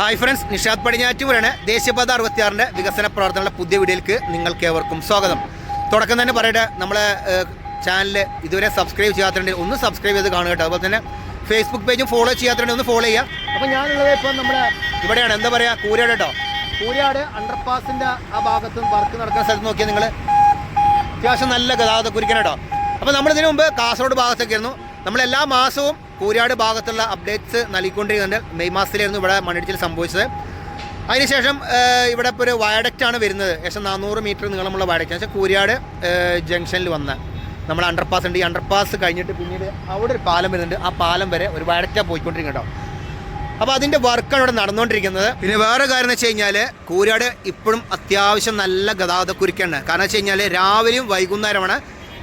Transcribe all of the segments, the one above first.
Hi friends Nishad പടിഞ്ഞാറ്റുപുരാണ് ദേശീയപാത അറുപത്തിയാറിന്റെ വികസന പ്രവർത്തനങ്ങളുടെ പുതിയ വീഡിയോയിലേക്ക് നിങ്ങൾക്ക് ഏവർക്കും സ്വാഗതം. തുടക്കം തന്നെ പറയട്ടെ നമ്മളെ ചാനൽ ഇതുവരെ സബ്സ്ക്രൈബ് ചെയ്യാത്തതുണ്ട് ഒന്ന് സബ്സ്ക്രൈബ് ചെയ്ത് കാണുക കേട്ടോ. അതുപോലെ തന്നെ ഫേസ്ബുക്ക് പേജും ഫോളോ ചെയ്യാത്തതുണ്ട് ഒന്ന് ഫോളോ ചെയ്യുക. അപ്പോൾ ഞാനുള്ളത് ഇപ്പം നമ്മുടെ ഇവിടെയാണ്. എന്താ പറയുക കൂരാട് കേട്ടോ. കൂരാട് അണ്ടർപാസിന്റെ ആ ഭാഗത്തും വർക്ക് നടക്കുന്ന സ്ഥലത്ത് നോക്കിയാൽ നിങ്ങൾ അത്യാവശ്യം നല്ല ഗതാഗത കുരിക്കണം കേട്ടോ. അപ്പോൾ നമ്മൾ ഇതിനു മുമ്പ് കാസർഗോഡ് ഭാഗത്തൊക്കെ ആയിരുന്നു. നമ്മൾ എല്ലാ മാസവും കൂരാട് ഭാഗത്തുള്ള അപ്ഡേറ്റ്സ് നൽകിക്കൊണ്ടിരിക്കുന്നുണ്ട്. മെയ് മാസത്തിലായിരുന്നു ഇവിടെ മണ്ണിടിച്ചിൽ സംഭവിച്ചത്. അതിനുശേഷം ഇവിടെ ഇപ്പോൾ ഒരു വയഡക്റ്റ് ആണ് വരുന്നത്. ഏകദേശം നാനൂറ് മീറ്റർ നീളമുള്ള വയഡക്റ്റ് വെച്ചാൽ കൂരിയാട് ജംഗ്ഷനിൽ വന്ന നമ്മൾ അണ്ടർപാസ് ഉണ്ട്. ഈ അണ്ടർപാസ് കഴിഞ്ഞിട്ട് പിന്നീട് അവിടെ ഒരു പാലം വരുന്നുണ്ട്. ആ പാലം വരെ ഒരു വയഡക്റ്റാണ് പോയിക്കൊണ്ടിരിക്കും കേട്ടോ. അപ്പോൾ അതിന്റെ വർക്കാണ് ഇവിടെ നടന്നുകൊണ്ടിരിക്കുന്നത്. പിന്നെ വേറെ കാര്യം എന്ന് വെച്ച് കഴിഞ്ഞാൽ കൂരാട് ഇപ്പോഴും അത്യാവശ്യം നല്ല ഗതാഗത കുരുക്കാണ് കാരണം വെച്ച് കഴിഞ്ഞാൽ രാവിലെയും വൈകുന്നേരമാണ്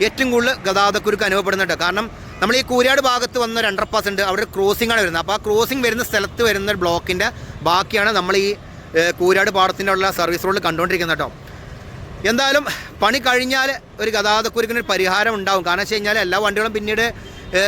ഏറ്റവും കൂടുതൽ ഗതാഗത കുരുക്ക് അനുഭവപ്പെടുന്നുണ്ട് കാരണം നമ്മൾ ഈ കൂരാട് ഭാഗത്ത് വന്ന ഒരു അണ്ടർപാസ് ഉണ്ട് അവിടെ ഒരു ക്രോസിംഗ് ആണ് വരുന്നത്. അപ്പോൾ ആ ക്രോസിംഗ് വരുന്ന സ്ഥലത്ത് വരുന്ന ഒരു ബ്ലോക്കിന്റെ ബാക്കിയാണ് നമ്മൾ ഈ കൂരാട് പാടത്തിന്റെ ഉള്ള സർവീസ് റോഡിൽ കണ്ടുകൊണ്ടിരിക്കുന്നത് കേട്ടോ. എന്തായാലും പണി കഴിഞ്ഞാൽ ഒരു ഗതാഗതക്കുരുക്കിന് ഒരു പരിഹാരം ഉണ്ടാവും. കാരണം വെച്ച് കഴിഞ്ഞാൽ എല്ലാ വണ്ടികളും പിന്നീട്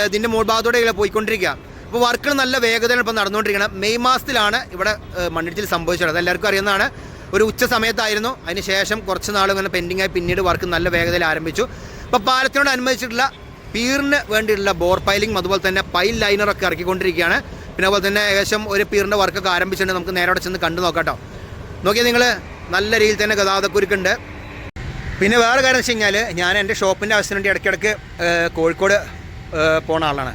ഇതിന്റെ മുൾഭാഗത്തോടെ പോയിക്കൊണ്ടിരിക്കുക. അപ്പോൾ വർക്കുകൾ നല്ല വേഗതയാണ് ഇപ്പോൾ നടന്നുകൊണ്ടിരിക്കുന്നത്. മെയ് മാസത്തിലാണ് ഇവിടെ മണ്ണിടിച്ചിൽ സംഭവിച്ചത്. അതെല്ലാവർക്കും അറിയുന്നതാണ്. ഒരു ഉച്ച സമയത്തായിരുന്നു. അതിന് ശേഷം കുറച്ച് നാൾ ഇങ്ങനെ പെൻഡിങ്ങായി പിന്നീട് വർക്ക് നല്ല വേഗതയിൽ ആരംഭിച്ചു. അപ്പോൾ പാലത്തിനോട് അനുബന്ധിച്ചിട്ടുള്ള പീറിന് വേണ്ടിയിട്ടുള്ള ബോർ പൈലിംഗ് അതുപോലെ തന്നെ പൈൽ ലൈനറൊക്കെ ഇറക്കിക്കൊണ്ടിരിക്കുകയാണ്. പിന്നെ അതുപോലെ തന്നെ ഏകദേശം ഒരു പീറിന്റെ വർക്കൊക്കെ ആരംഭിച്ചിട്ടുണ്ട്. നമുക്ക് നേരെ അവിടെ ചെന്ന് കണ്ടു നോക്കാം കേട്ടോ. നോക്കിയാൽ നിങ്ങൾ നല്ല രീതിയിൽ തന്നെ ഗതാഗതക്കുരുക്കുണ്ട് പിന്നെ വേറെ കാര്യം വെച്ച് കഴിഞ്ഞാൽ ഞാൻ എന്റെ ഷോപ്പിന്റെ ആവശ്യത്തിന് വേണ്ടി ഇടയ്ക്കിടയ്ക്ക് കോഴിക്കോട് പോണ ആളാണ്.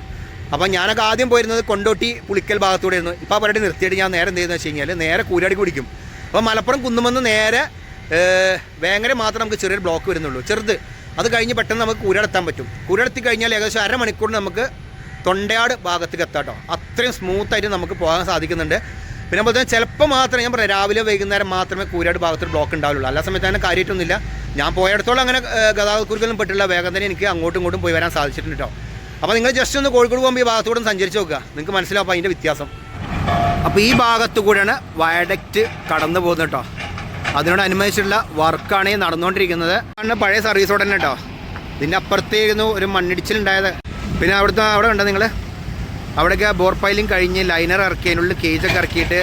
അപ്പോൾ ഞാനൊക്കെ ആദ്യം പോയിരുന്നത് കൊണ്ടോട്ടി പുളിക്കൽ ഭാഗത്തൂടെ ആയിരുന്നു ഇപ്പോൾ പരിപാടി നിർത്തിയിട്ട് ഞാൻ നേരെ എന്ത് ചെയ്യുന്നത് വെച്ച് നേരെ കൂരാടി കുടിക്കും. അപ്പോൾ മലപ്പുറം കുന്നുമെന്ന് നേരെ വേങ്ങര മാത്രം നമുക്ക് ചെറിയൊരു ബ്ലോക്ക് വരുന്നുള്ളൂ. ചെറുത്. അത് കഴിഞ്ഞ് പെട്ടെന്ന് നമുക്ക് കൂരാടെത്താൻ പറ്റും. കൂരാടെത്തി കഴിഞ്ഞാൽ ഏകദേശം അരമണിക്കൂറിന് നമുക്ക് തൊണ്ടയാട് ഭാഗത്തേക്ക് എത്താം കേട്ടോ അത്രയും സ്മൂത്തായിട്ട് നമുക്ക് പോകാൻ സാധിക്കുന്നുണ്ട്. പിന്നെ അതുപോലെ തന്നെ ചിലപ്പോൾ മാത്രമേ ഞാൻ പറയാം രാവിലെ വൈകുന്നേരം മാത്രമേ കൂരാട് ഭാഗത്ത് ബ്ലോക്ക് ഉണ്ടാവുള്ളൂ. അല്ല സമയത്ത് അങ്ങനെ കാര്യമായിട്ടൊന്നുമില്ല. ഞാൻ പോയിടത്തോളം അങ്ങനെ ഗതാഗതക്കുരുക്കൊന്നും പെട്ടില്ല വേഗം തന്നെ എനിക്ക് അങ്ങോട്ടും ഇങ്ങോട്ടും പോയി വരാൻ സാധിച്ചിട്ടുണ്ട് കേട്ടോ അപ്പോൾ നിങ്ങൾ ജസ്റ്റ് ഒന്ന് കോഴിക്കോട് പോകുമ്പോൾ ഈ ഭാഗത്തൂടെ സഞ്ചരിച്ച് നോക്കുക. നിങ്ങൾക്ക് മനസ്സിലാവും അതിന്റെ വ്യത്യാസം. അപ്പോൾ ഈ ഭാഗത്തു കൂടെയാണ് വയഡക്റ്റ് കടന്നു പോകുന്നത് കേട്ടോ അതിനോടനുബന്ധിച്ചുള്ള വർക്കാണ് ഈ നടന്നുകൊണ്ടിരിക്കുന്നത്. ആണ് പഴയ സർവീസ് റോഡ് തന്നെ കേട്ടോ ഇതിന്റെ അപ്പുറത്തേയിരുന്നു ഒരു മണ്ണിടിച്ചിലുണ്ടായത്. പിന്നെ അവിടുത്തെ അവിടെ ഉണ്ടോ നിങ്ങൾ അവിടെയൊക്കെ ബോർ പൈലിംഗ് കഴിഞ്ഞ് ലൈനർ ഇറക്കി അതിനുള്ളിൽ കേജൊക്കെ ഇറക്കിയിട്ട്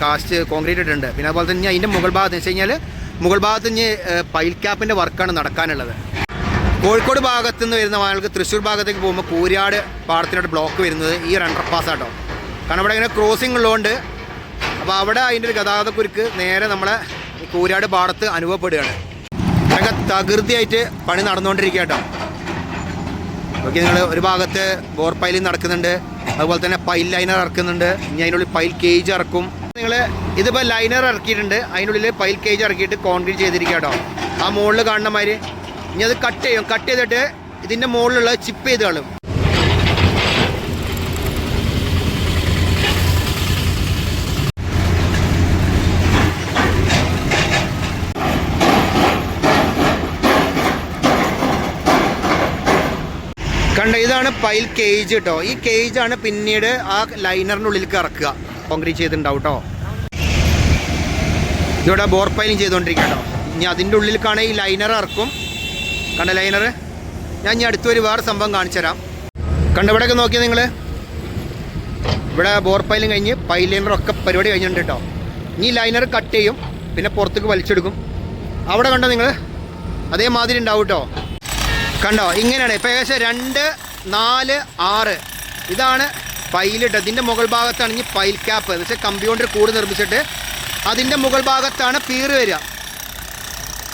കാസ്റ്റ് കോൺക്രീറ്റ് ഇട്ടിട്ടുണ്ട്. പിന്നെ അതുപോലെ തന്നെ അതിന്റെ മുകൾ ഭാഗത്ത് വെച്ച് കഴിഞ്ഞാൽ മുകൾ ഭാഗത്ത് ഇനി പൈൽ ക്യാപ്പിന്റെ വർക്കാണ് നടക്കാനുള്ളത്. കോഴിക്കോട് ഭാഗത്തു നിന്ന് വരുന്ന ആൾക്ക് തൃശ്ശൂർ ഭാഗത്തേക്ക് പോകുമ്പോൾ കൂരാട് പാടത്തിനോട് ബ്ലോക്ക് വരുന്നത് ഈ ഒരു അണ്ടർപാസ് ആട്ടോ കാരണം ഇവിടെ ഇങ്ങനെ ക്രോസിംഗ് ഉള്ളതുകൊണ്ട് അപ്പോൾ അവിടെ അതിന്റെ ഒരു ഗതാഗതക്കുരുക്ക് നേരെ നമ്മളെ കൂരാട് പാടത്ത് അനുഭവപ്പെടുകയാണ്. ഇതൊക്കെ തകൃതിയായിട്ട് പണി നടന്നുകൊണ്ടിരിക്കുക കേട്ടോ ഓക്കെ നിങ്ങൾ ഒരു ഭാഗത്ത് ബോർ പൈലിംഗ് നടക്കുന്നുണ്ട്. അതുപോലെ തന്നെ പൈൽ ലൈനർ ഇറക്കുന്നുണ്ട്. ഇനി അതിനുള്ളിൽ പൈൽ കേജ് ഇറക്കും. നിങ്ങൾ ഇതിപ്പോൾ ലൈനർ ഇറക്കിയിട്ടുണ്ട്. അതിനുള്ളിൽ പൈൽ കേജ് ഇറക്കിയിട്ട് കോൺക്രീറ്റ് ചെയ്തിരിക്കുക കേട്ടോ ആ മുകളിൽ കാണുന്ന മാതിരി. ഇനി അത് കട്ട് ചെയ്യും. കട്ട് ചെയ്തിട്ട് ഇതിന്റെ മുകളിലുള്ള ചിപ്പ് ചെയ്ത് കളയും. കണ്ട ഇതാണ് പൈൽ കേജ് കേട്ടോ ഈ കേജ് ആണ് പിന്നീട് ആ ലൈനറിന്റെ ഉള്ളിലേക്ക് ഇറക്കുക കോൺക്രീറ്റ് ചെയ്തിട്ടുണ്ടാവും കേട്ടോ ഇവിടെ ബോർ പൈലിങ് ചെയ്തുകൊണ്ടിരിക്കുക കേട്ടോ ഇനി അതിന്റെ ഉള്ളിലേക്കാണ് ഈ ലൈനർ ഇറക്കും. കണ്ട ലൈനർ ഞാൻ ഇനി അടുത്തൊരു വേറെ സംഭവം കാണിച്ചു തരാം. കണ്ട ഇവിടെയൊക്കെ നോക്കിയാൽ നിങ്ങൾ ഇവിടെ ബോർ പൈലും കഴിഞ്ഞ് പൈൽ ലൈനർ ഒക്കെ പരിപാടി കഴിഞ്ഞിട്ടുണ്ട് കേട്ടോ ഇനി ലൈനർ കട്ട് ചെയ്യും പിന്നെ പുറത്തേക്ക് വലിച്ചെടുക്കും. അവിടെ കണ്ടോ നിങ്ങൾ അതേമാതിരി ഉണ്ടാവും കേട്ടോ കണ്ടോ? ഇങ്ങനെയാണ്. ഇപ്പം ഏകദേശം രണ്ട് നാല് ആറ്. ഇതാണ് പൈലിട്ട് ഇതിന്റെ മുകൾ ഭാഗത്താണ് ഇനി പൈൽ ക്യാപ്പ്. എന്ന് വെച്ചാൽ കമ്പി കൊണ്ട് കൂട് നിർമ്മിച്ചിട്ട് അതിന്റെ മുകൾ ഭാഗത്താണ് പീറ് വരിക.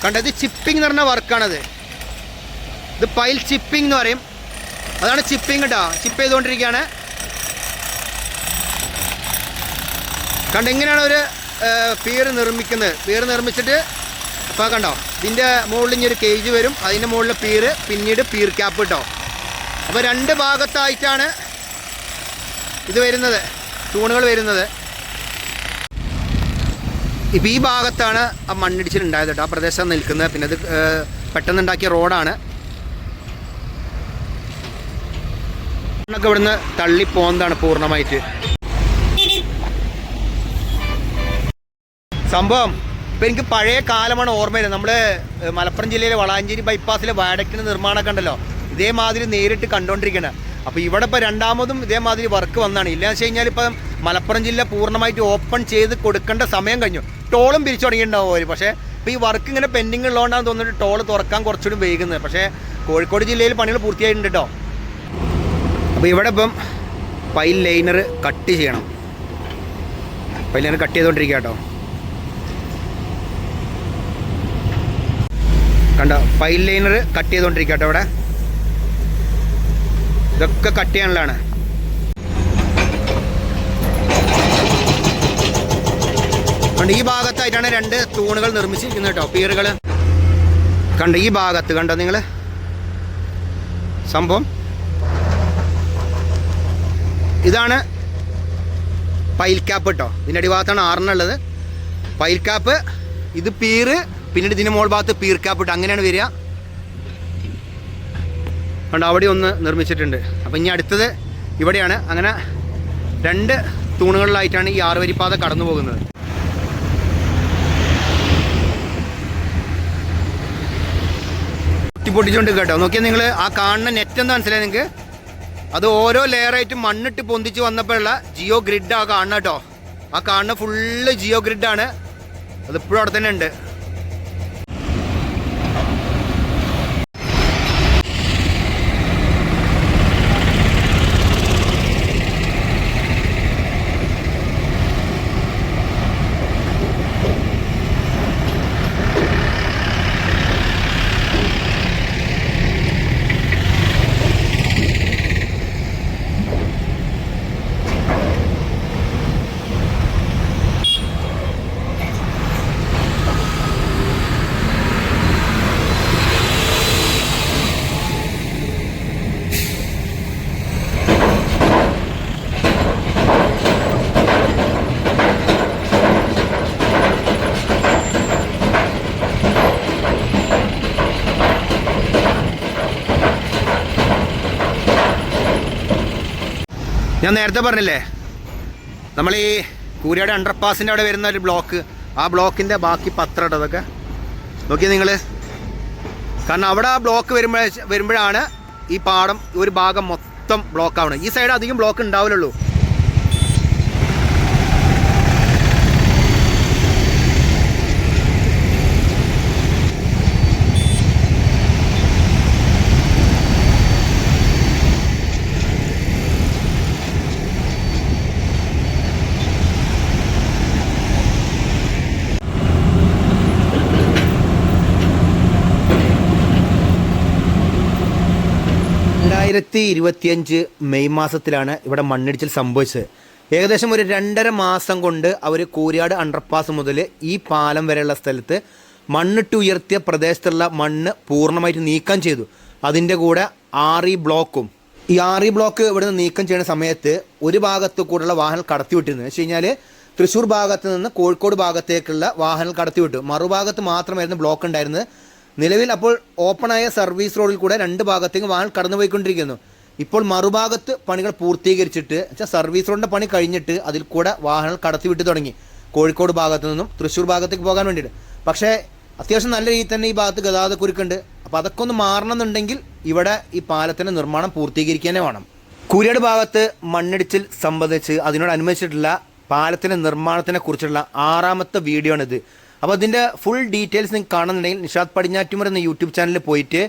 കണ്ടോ? ഇത് ചിപ്പിംഗ് എന്ന് പറഞ്ഞ വർക്കാണത്. ഇത് പൈൽ ചിപ്പിംഗ് എന്ന് പറയും. അതാണ് ചിപ്പിംഗ് കേട്ടോ. ചിപ്പ് ചെയ്തുകൊണ്ടിരിക്കുകയാണ്. കണ്ടോ? ഇങ്ങനെയാണ് ഒരു പീറ് നിർമ്മിക്കുന്നത്. പീറ് നിർമ്മിച്ചിട്ട് അപ്പോൾ കണ്ടോ? ഇതിന്റെ മുകളിൽ ഇനി ഒരു കേജ് വരും. അതിന്റെ മുകളിൽ പീറ് പിന്നീട് പീർ ക്യാപ്പ് കേട്ടോ അപ്പോൾ രണ്ട് ഭാഗത്തായിട്ടാണ് ഇത് വരുന്നത്. തൂണുകൾ വരുന്നത്. ഇപ്പോൾ ഈ ഭാഗത്താണ് ആ മണ്ണിടിച്ചിലുണ്ടായത് കേട്ടോ. ആ പ്രദേശം നിൽക്കുന്നത്. പിന്നെ അത് പെട്ടെന്നുണ്ടാക്കിയ റോഡാണ് മണ്ണൊക്കെ ഇവിടുന്ന് തള്ളി പോകുന്നതാണ് പൂർണമായിട്ട്. സംഭവം ഇപ്പം എനിക്ക് പഴയ കാലമാണ് ഓർമ്മ വരുന്നത് നമ്മൾ മലപ്പുറം ജില്ലയിലെ വളാഞ്ചേരി ബൈപ്പാസിലെ വാഡക്റ്റിന് നിർമ്മാണമൊക്കെ ഉണ്ടല്ലോ. ഇതേമാതിരി നേരിട്ട് കണ്ടുകൊണ്ടിരിക്കണം അപ്പോൾ ഇവിടെ ഇപ്പോൾ രണ്ടാമതും ഇതേമാതിരി വർക്ക് വന്നാണ്. ഇല്ലയെന്ന് വെച്ച് കഴിഞ്ഞാൽ ഇപ്പം മലപ്പുറം ജില്ല പൂർണമായിട്ട് ഓപ്പൺ ചെയ്ത് കൊടുക്കേണ്ട സമയം കഴിഞ്ഞു. ടോളും പിരിച്ചു തുടങ്ങിയിട്ടുണ്ടാവും അവർ പക്ഷേ ഇപ്പോൾ ഈ വർക്ക് ഇങ്ങനെ പെൻഡിങ് ഉള്ളതുകൊണ്ടാണ് തോന്നുന്നത് ടോൾ തുറക്കാൻ കുറച്ചുകൂടി വൈകുന്നത്. പക്ഷേ കോഴിക്കോട് ജില്ലയിൽ പണികൾ പൂർത്തിയായിട്ടുണ്ട് കേട്ടോ അപ്പോൾ ഇവിടെ ഇപ്പം പൈൽ ലൈനർ കട്ട് ചെയ്യണം. പൈൽ ലൈനർ കട്ട് ചെയ്തുകൊണ്ടിരിക്കുക കേട്ടോ കണ്ടോ? പൈൽ ലൈനർ കട്ട് ചെയ്തുകൊണ്ടിരിക്കട്ടെ കേട്ടോ ഇവിടെ. ഇതൊക്കെ കട്ട് ചെയ്യാനുള്ളതാണ്. കണ്ട് ഈ ഭാഗത്തായിട്ടാണ് രണ്ട് തൂണുകൾ നിർമ്മിച്ചിരിക്കുന്നത് കേട്ടോ പീറുകൾ കണ്ട ഈ ഭാഗത്ത് കണ്ടോ നിങ്ങൾ സംഭവം? ഇതാണ് പൈൽ ക്യാപ്പ് കേട്ടോ ഇതിന്റെ അടിഭാഗത്താണ് ആറെണ്ണുള്ളത് പൈൽ ക്യാപ്പ് ഇത് പീറ് പിന്നീട് ഇതിന് മോൾ ഭാഗത്ത് പീർക്കാപ്പിട്ട് അങ്ങനെയാണ് വരിക. അതുകൊണ്ട് അവിടെ ഒന്ന് നിർമ്മിച്ചിട്ടുണ്ട്. അപ്പം ഇനി അടുത്തത് ഇവിടെയാണ്. അങ്ങനെ രണ്ട് തൂണുകളിലായിട്ടാണ് ഈ ആറുവരിപ്പാത കടന്നു പോകുന്നത്. പൊട്ടിപ്പൊട്ടിച്ചുകൊണ്ട് കേട്ടോ. നോക്കിയാൽ നിങ്ങൾ ആ കാണുന്ന നെറ്റ് എന്താ മനസ്സിലായി നിങ്ങൾക്ക് അത് ഓരോ ലെയറായിട്ട് മണ്ണിട്ട് പൊന്തിച്ച് വന്നപ്പോഴുള്ള ജിയോ ഗ്രിഡ് ആ കാണുന്ന കേട്ടോ. ആ കാണുന്ന ഫുള്ള് ജിയോ ഗ്രിഡാണ്. അതിപ്പോഴും അവിടെ തന്നെ ഉണ്ട്. ഞാൻ നേരത്തെ പറഞ്ഞില്ലേ? നമ്മൾ ഈ കൂരിയുടെ അണ്ടർപാസിന്റെ അവിടെ വരുന്ന ഒരു ബ്ലോക്ക് ആ ബ്ലോക്കിന്റെ ബാക്കി പത്രം അതൊക്കെ നോക്കിയാൽ നിങ്ങൾ കാരണം അവിടെ ആ ബ്ലോക്ക് വരുമ്പോഴേ വരുമ്പോഴാണ് ഈ പാടം ഒരു ഭാഗം മൊത്തം ബ്ലോക്ക് ആവണം ഈ സൈഡ് അധികം ബ്ലോക്ക് ഉണ്ടാവില്ലുള്ളൂ രണ്ടായിരത്തി ഇരുപത്തിയഞ്ച് മെയ് മാസത്തിലാണ് ഇവിടെ മണ്ണിടിച്ചിൽ സംഭവിച്ചത്. ഏകദേശം ഒരു രണ്ടര മാസം കൊണ്ട് അവർ കൂരിയാട് അണ്ടർപാസ് മുതൽ ഈ പാലം വരെയുള്ള സ്ഥലത്ത് മണ്ണിട്ട് ഉയർത്തിയ പ്രദേശത്തുള്ള മണ്ണ് പൂർണമായിട്ട് നീക്കം ചെയ്തു. അതിന്റെ കൂടെ ആറി ബ്ലോക്കും. ഈ ആറി ബ്ലോക്ക് ഇവിടെ നിന്ന് നീക്കം ചെയ്യുന്ന സമയത്ത് ഒരു ഭാഗത്ത് കൂടെയുള്ള വാഹനം കടത്തിവിട്ടിരുന്നു വെച്ച് കഴിഞ്ഞാൽ തൃശ്ശൂർ ഭാഗത്ത് നിന്ന് കോഴിക്കോട് ഭാഗത്തേക്കുള്ള വാഹനങ്ങൾ കടത്തിവിട്ടു മറുഭാഗത്ത് മാത്രമായിരുന്നു ബ്ലോക്ക് ഉണ്ടായിരുന്നത്. നിലവിൽ അപ്പോൾ ഓപ്പണായ സർവീസ് റോഡിൽ കൂടെ രണ്ട് ഭാഗത്തേക്ക് വാഹനം കടന്നുപോയിക്കൊണ്ടിരിക്കുന്നു. ഇപ്പോൾ മറുഭാഗത്ത് പണികൾ പൂർത്തീകരിച്ചിട്ട് വെച്ചാൽ സർവീസ് റോഡിന്റെ പണി കഴിഞ്ഞിട്ട് അതിൽ കൂടെ വാഹനങ്ങൾ കടത്തിവിട്ട് തുടങ്ങി. കോഴിക്കോട് ഭാഗത്തു നിന്നും തൃശ്ശൂർ ഭാഗത്തേക്ക് പോകാൻ വേണ്ടിയിട്ട്. പക്ഷേ അത്യാവശ്യം നല്ല രീതിയിൽ തന്നെ ഈ ഭാഗത്ത് ഗതാഗത കുരുക്കുണ്ട് അപ്പോൾ അതൊക്കെ ഒന്ന് മാറണമെന്നുണ്ടെങ്കിൽ ഇവിടെ ഈ പാലത്തിന്റെ നിർമ്മാണം പൂർത്തീകരിക്കാനേ വേണം. കൂരിയാട് ഭാഗത്ത് മണ്ണിടിച്ചിൽ സംബന്ധിച്ച് അതിനോടനുബന്ധിച്ചിട്ടുള്ള പാലത്തിന്റെ നിർമ്മാണത്തിനെ കുറിച്ചുള്ള ആറാമത്തെ വീഡിയോ ആണിത്. അപ്പോൾ അതിന്റെ ഫുൾ ഡീറ്റെയിൽസ് നിങ്ങൾക്ക് കാണുന്നുണ്ടെങ്കിൽ നിഷാദ് പടിഞ്ഞാറ്റുമർ എന്ന യൂട്യൂബ് ചാനലിൽ പോയിട്ട്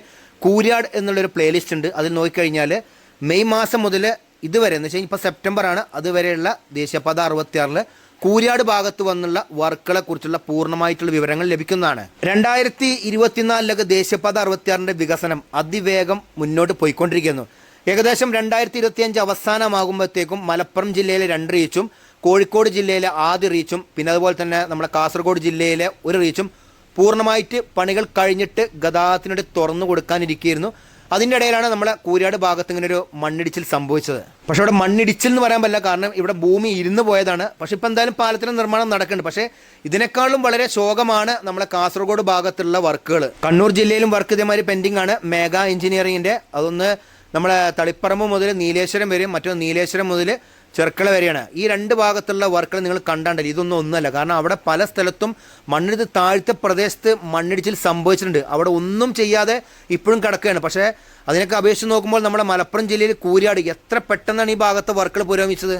കൂരിയാട് എന്നുള്ളൊരു പ്ലേലിസ്റ്റ് ഉണ്ട്. അതിൽ നോക്കിക്കഴിഞ്ഞാൽ മെയ് മാസം മുതൽ ഇതുവരെ എന്ന് വെച്ചാൽ ഇപ്പോൾ സെപ്റ്റംബറാണ് അതുവരെയുള്ള ദേശീയപാത അറുപത്തിയാറിൽ കൂരിയാട് ഭാഗത്ത് വന്നുള്ള വർക്കുകളെ കുറിച്ചുള്ള പൂർണമായിട്ടുള്ള വിവരങ്ങൾ ലഭിക്കുന്നതാണ്. രണ്ടായിരത്തി ഇരുപത്തിനാലിലൊക്കെ ദേശീയപാത അറുപത്തിയാറിന്റെ വികസനം അതിവേഗം മുന്നോട്ട് പോയിക്കൊണ്ടിരിക്കുന്നു. ഏകദേശം രണ്ടായിരത്തി ഇരുപത്തിയഞ്ച് അവസാനമാകുമ്പോഴത്തേക്കും മലപ്പുറം ജില്ലയിലെ രണ്ട് റീച്ചും കോഴിക്കോട് ജില്ലയിലെ ആദ്യ റീച്ചും പിന്നെ അതുപോലെ തന്നെ നമ്മുടെ കാസർഗോഡ് ജില്ലയിലെ ഒരു റീച്ചും പൂർണമായിട്ട് പണികൾ കഴിഞ്ഞിട്ട് ഗതാഗതത്തിനിടെ തുറന്നു കൊടുക്കാനിരിക്കുകയായിരുന്നു അതിന്റെ ഇടയിലാണ് നമ്മുടെ കൂരിയാട് ഭാഗത്ത് ഇങ്ങനെ ഒരു മണ്ണിടിച്ചിൽ സംഭവിച്ചത്. പക്ഷേ ഇവിടെ മണ്ണിടിച്ചിൽ എന്ന് പറയാൻ പറ്റില്ല കാരണം ഇവിടെ ഭൂമി ഇരുന്ന് പോയതാണ്. പക്ഷെ ഇപ്പം എന്തായാലും പാലത്തിന്റെ നിർമ്മാണം നടക്കുന്നുണ്ട്. പക്ഷേ ഇതിനേക്കാളും വളരെ ശോകമാണ് നമ്മുടെ കാസർഗോഡ് ഭാഗത്തുള്ള വർക്കുകൾ. കണ്ണൂർ ജില്ലയിലും വർക്ക് ഇതേമാതിരി പെൻഡിങ് ആണ്. മേഘ എഞ്ചിനീയറിങ്ങിന്റെ അതൊന്ന് നമ്മളെ തളിപ്പറമ്പ് മുതൽ നീലേശ്വരം വരെയും മറ്റൊന്ന് നീലേശ്വരം മുതൽ ചെർക്കള വരെയാണ്. ഈ രണ്ട് ഭാഗത്തുള്ള വർക്കുകൾ നിങ്ങൾ കണ്ടാണ്ടല്ലോ. ഇതൊന്നും ഒന്നുമല്ല. കാരണം അവിടെ പല സ്ഥലത്തും മണ്ണിടിച്ച് താഴ്ത്ത പ്രദേശത്ത് മണ്ണിടിച്ചിൽ സംഭവിച്ചിട്ടുണ്ട്. അവിടെ ഒന്നും ചെയ്യാതെ ഇപ്പോഴും കിടക്കുകയാണ്. പക്ഷേ അതിനൊക്കെ അപേക്ഷിച്ച് നോക്കുമ്പോൾ നമ്മുടെ മലപ്പുറം ജില്ലയിൽ കൂരിയാട് എത്ര പെട്ടെന്നാണ് ഈ ഭാഗത്തെ വർക്കുകൾ പുരോഗമിച്ചത്?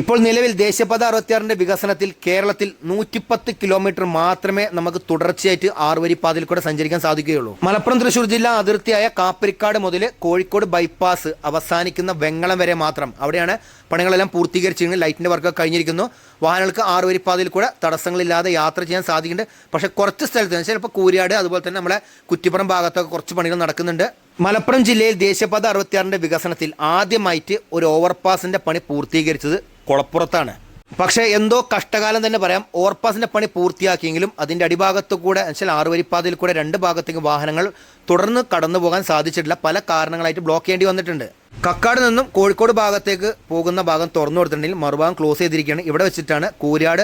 ഇപ്പോൾ നിലവിൽ ദേശീയപാത അറുപത്തിയാറിന്റെ വികസനത്തിൽ കേരളത്തിൽ നൂറ്റിപ്പത്ത് കിലോമീറ്റർ മാത്രമേ നമുക്ക് തുടർച്ചയായിട്ട് ആറുവരിപ്പാതയിൽ കൂടെ സഞ്ചരിക്കാൻ സാധിക്കുകയുള്ളൂ. മലപ്പുറം തൃശ്ശൂർ ജില്ല അതിർത്തിയായ കാപ്പരിക്കാട് മുതൽ കോഴിക്കോട് ബൈപ്പാസ് അവസാനിക്കുന്ന വെങ്ങളം വരെ മാത്രം. അവിടെയാണ് പണികളെല്ലാം പൂർത്തീകരിച്ചിരിക്കുന്നു. ലൈറ്റിന്റെ വർക്ക് കഴിഞ്ഞിരിക്കുന്നു. വാഹനങ്ങൾക്ക് ആറുവരിപ്പാതയിൽ കൂടെ തടസ്സങ്ങളില്ലാതെ യാത്ര ചെയ്യാൻ സാധിക്കുന്നുണ്ട്. പക്ഷേ കുറച്ച് സ്ഥലത്ത് ചിലപ്പോൾ കൂരിയാട് അതുപോലെ തന്നെ നമ്മുടെ കുറ്റിപ്പുറം ഭാഗത്തൊക്കെ കുറച്ച് പണികൾ നടക്കുന്നുണ്ട്. മലപ്പുറം ജില്ലയിൽ ദേശീയപാത അറുപത്തിയാറിന്റെ വികസനത്തിൽ ആദ്യമായിട്ട് ഒരു ഓവർപാസിന്റെ പണി പൂർത്തീകരിച്ചത് കുളപ്പുറത്താണ്. പക്ഷേ എന്തോ കഷ്ടകാലം തന്നെ പറയാം. ഓവർപാസിന്റെ പണി പൂർത്തിയാക്കിയെങ്കിലും അതിന്റെ അടിഭാഗത്തു കൂടെ വെച്ചാൽ ആറുവരിപ്പാതയിൽ കൂടെ രണ്ട് ഭാഗത്തേക്ക് വാഹനങ്ങൾ തുടർന്ന് കടന്നു പോകാൻ സാധിച്ചിട്ടില്ല. പല കാരണങ്ങളായിട്ട് ബ്ലോക്ക് ചെയ്യേണ്ടി വന്നിട്ടുണ്ട്. കക്കാട് നിന്നും കോഴിക്കോട് ഭാഗത്തേക്ക് പോകുന്ന ഭാഗം തുറന്നു കൊടുത്തിട്ടുണ്ടെങ്കിൽ മറുഭാഗം ക്ലോസ് ചെയ്തിരിക്കുകയാണ്. ഇവിടെ വെച്ചിട്ടാണ് കൂരാട്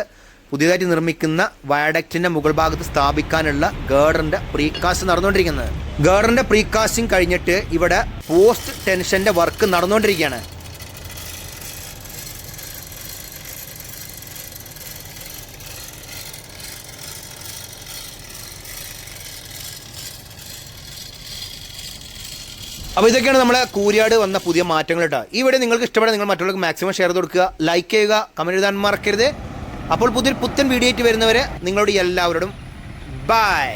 പുതിയതായിട്ട് നിർമ്മിക്കുന്ന വയഡക്റ്റിന്റെ മുകൾ ഭാഗത്ത് സ്ഥാപിക്കാനുള്ള ഗേഡറിന്റെ പ്രീകാസ്റ്റ് നടന്നുകൊണ്ടിരിക്കുന്നത്. ഗേഡറിന്റെ പ്രീകാസ്റ്റിംഗ് കഴിഞ്ഞിട്ട് ഇവിടെ പോസ്റ്റ് ടെൻഷന്റെ വർക്ക് നടന്നുകൊണ്ടിരിക്കുകയാണ്. അപ്പോൾ ഇതൊക്കെയാണ് നമ്മളെ കൂരിയാട് വന്ന പുതിയ മാറ്റങ്ങൾ കേട്ടോ. ഈ വീഡിയോ നിങ്ങൾക്ക് ഇഷ്ടപ്പെടാൻ നിങ്ങൾ മറ്റുള്ളവർക്ക് മാക്സിമം ഷെയർ കൊടുക്കുക ലൈക്ക് ചെയ്യുക കമന്റ് എഴുതാൻ മറക്കരുത്. അപ്പോൾ പുതിയൊരു പുത്തൻ വീഡിയോ ആയിട്ട് വരുന്നവരെ നിങ്ങളോട് എല്ലാവരോടും ബൈ